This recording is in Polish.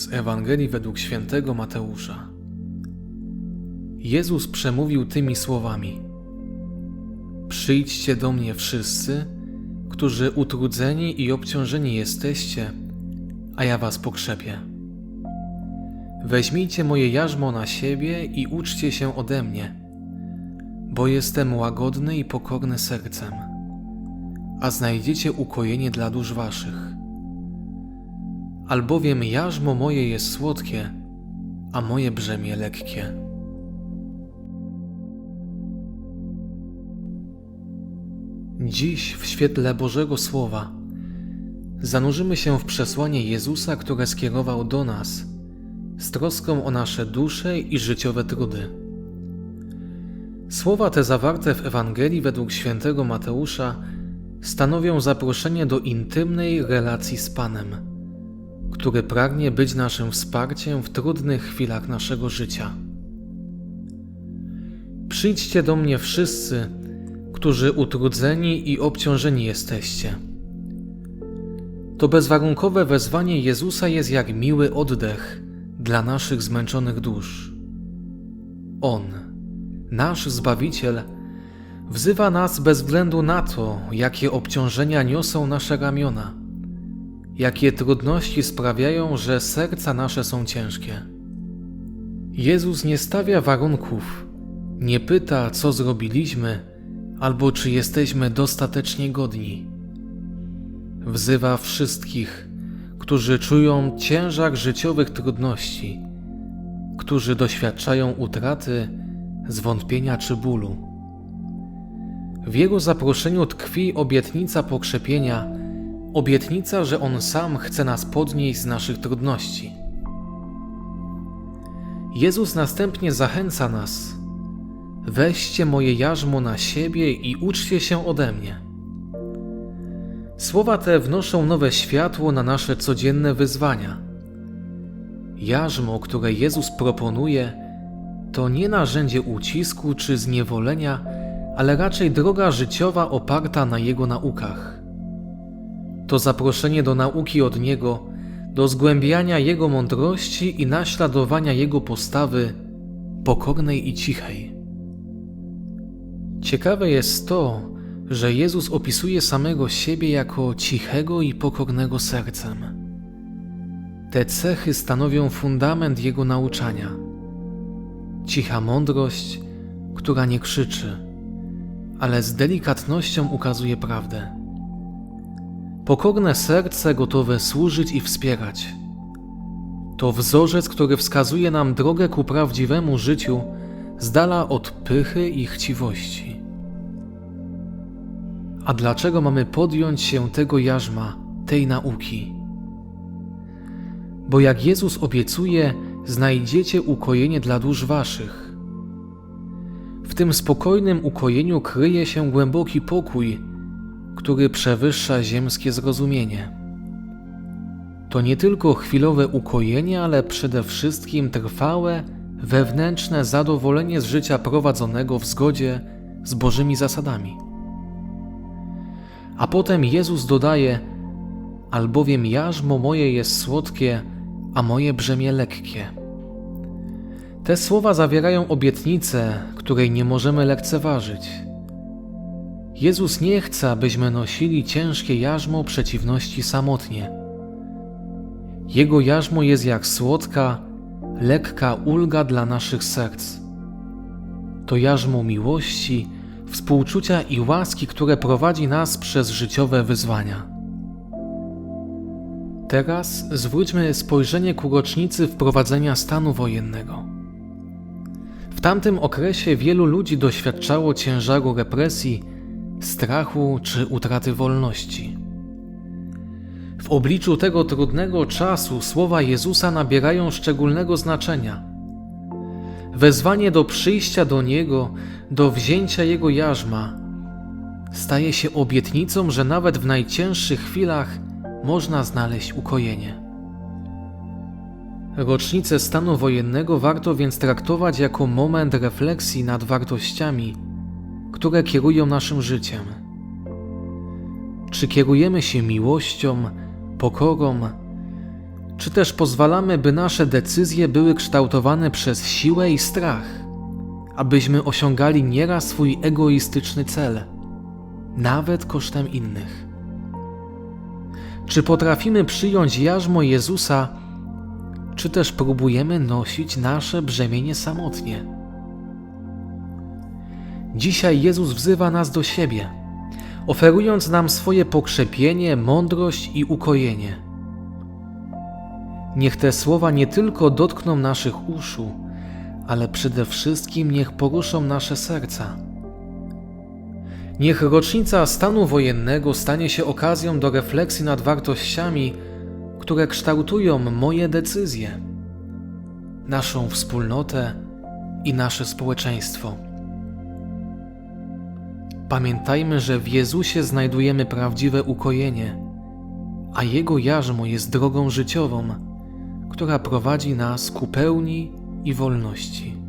Z Ewangelii według świętego Mateusza. Jezus przemówił tymi słowami: Przyjdźcie do mnie wszyscy, którzy utrudzeni i obciążeni jesteście, a ja was pokrzepię. Weźmijcie moje jarzmo na siebie i uczcie się ode mnie, bo jestem łagodny i pokorny sercem, a znajdziecie ukojenie dla dusz waszych. Albowiem jarzmo moje jest słodkie, a moje brzemię lekkie. Dziś w świetle Bożego Słowa zanurzymy się w przesłanie Jezusa, które skierował do nas z troską o nasze dusze i życiowe trudy. Słowa te zawarte w Ewangelii według świętego Mateusza stanowią zaproszenie do intymnej relacji z Panem, który pragnie być naszym wsparciem w trudnych chwilach naszego życia. Przyjdźcie do mnie wszyscy, którzy utrudzeni i obciążeni jesteście. To bezwarunkowe wezwanie Jezusa jest jak miły oddech dla naszych zmęczonych dusz. On, nasz Zbawiciel, wzywa nas bez względu na to, jakie obciążenia niosą nasze ramiona, jakie trudności sprawiają, że serca nasze są ciężkie. Jezus nie stawia warunków, nie pyta, co zrobiliśmy, albo czy jesteśmy dostatecznie godni. Wzywa wszystkich, którzy czują ciężar życiowych trudności, którzy doświadczają utraty, zwątpienia czy bólu. W jego zaproszeniu tkwi obietnica pokrzepienia, obietnica, że on sam chce nas podnieść z naszych trudności. Jezus następnie zachęca nas, Weźcie moje jarzmo na siebie i uczcie się ode mnie. Słowa te wnoszą nowe światło na nasze codzienne wyzwania. Jarzmo, które Jezus proponuje, to nie narzędzie ucisku czy zniewolenia, ale raczej droga życiowa oparta na Jego naukach. To zaproszenie do nauki od Niego, do zgłębiania Jego mądrości i naśladowania Jego postawy pokornej i cichej. Ciekawe jest to, że Jezus opisuje samego siebie jako cichego i pokornego sercem. Te cechy stanowią fundament Jego nauczania. Cicha mądrość, która nie krzyczy, ale z delikatnością ukazuje prawdę. Pokorne serce gotowe służyć i wspierać. To wzorzec, który wskazuje nam drogę ku prawdziwemu życiu z dala od pychy i chciwości. A dlaczego mamy podjąć się tego jarzma, tej nauki? Bo jak Jezus obiecuje, znajdziecie ukojenie dla dusz waszych. W tym spokojnym ukojeniu kryje się głęboki pokój, który przewyższa ziemskie zrozumienie. To nie tylko chwilowe ukojenie, ale przede wszystkim trwałe, wewnętrzne zadowolenie z życia prowadzonego w zgodzie z Bożymi zasadami. A potem Jezus dodaje: Albowiem jarzmo moje jest słodkie, a moje brzemię lekkie. Te słowa zawierają obietnicę, której nie możemy lekceważyć. Jezus nie chce, abyśmy nosili ciężkie jarzmo przeciwności samotnie. Jego jarzmo jest jak słodka, lekka ulga dla naszych serc. To jarzmo miłości, współczucia i łaski, które prowadzi nas przez życiowe wyzwania. Teraz zwróćmy spojrzenie ku rocznicy wprowadzenia stanu wojennego. W tamtym okresie wielu ludzi doświadczało ciężaru represji, strachu czy utraty wolności. W obliczu tego trudnego czasu słowa Jezusa nabierają szczególnego znaczenia. Wezwanie do przyjścia do Niego, do wzięcia Jego jarzma, staje się obietnicą, że nawet w najcięższych chwilach można znaleźć ukojenie. Rocznicę stanu wojennego warto więc traktować jako moment refleksji nad wartościami, które kierują naszym życiem. Czy kierujemy się miłością, pokorą, Czy też pozwalamy, by nasze decyzje były kształtowane przez siłę i strach, abyśmy osiągali nieraz swój egoistyczny cel, nawet kosztem innych? Czy potrafimy przyjąć jarzmo Jezusa, czy też próbujemy nosić nasze brzemienie samotnie? Dzisiaj Jezus wzywa nas do siebie, oferując nam swoje pokrzepienie, mądrość i ukojenie. Niech te słowa nie tylko dotkną naszych uszu, ale przede wszystkim niech poruszą nasze serca. Niech rocznica stanu wojennego stanie się okazją do refleksji nad wartościami, które kształtują moje decyzje, naszą wspólnotę i nasze społeczeństwo. Pamiętajmy, że w Jezusie znajdujemy prawdziwe ukojenie, a Jego jarzmo jest drogą życiową, która prowadzi nas ku pełni i wolności.